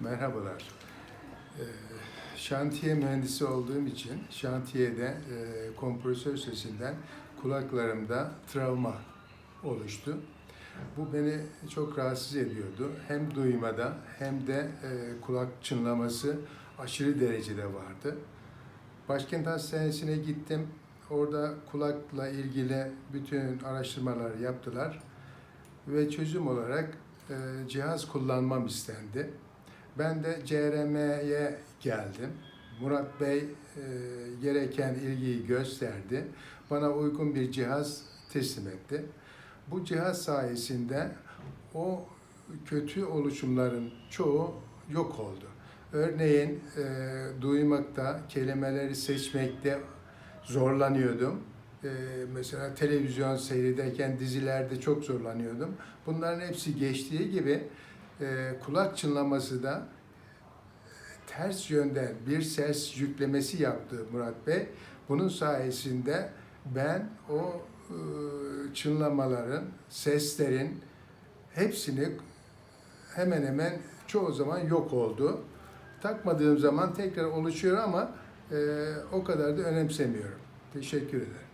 Merhabalar. Ee, Şantiye mühendisi olduğum için şantiyede e, kompresör sesinden kulaklarımda travma oluştu. Bu beni çok rahatsız ediyordu. Hem duymada hem de e, kulak çınlaması aşırı derecede vardı. Başkent Hastanesi'ne gittim. Orada kulakla ilgili bütün araştırmalar yaptılar ve çözüm olarak e, cihaz kullanmam istendi. Ben de CRM'ye geldim. Murat Bey e, gereken ilgiyi gösterdi. Bana uygun bir cihaz teslim etti. Bu cihaz sayesinde o kötü oluşumların çoğu yok oldu. Örneğin e, duymakta, kelimeleri seçmekte zorlanıyordum. E, mesela televizyon seyrederken dizilerde çok zorlanıyordum. Bunların hepsi geçtiği gibi e, kulak çınlaması da ters yönden bir ses yüklemesi yaptı Murat Bey. Bunun sayesinde ben o e, çınlamaların, seslerin hepsini hemen hemen çoğu zaman yok oldu. Takmadığım zaman tekrar oluşuyor ama e, o kadar da önemsemiyorum. Teşekkür ederim.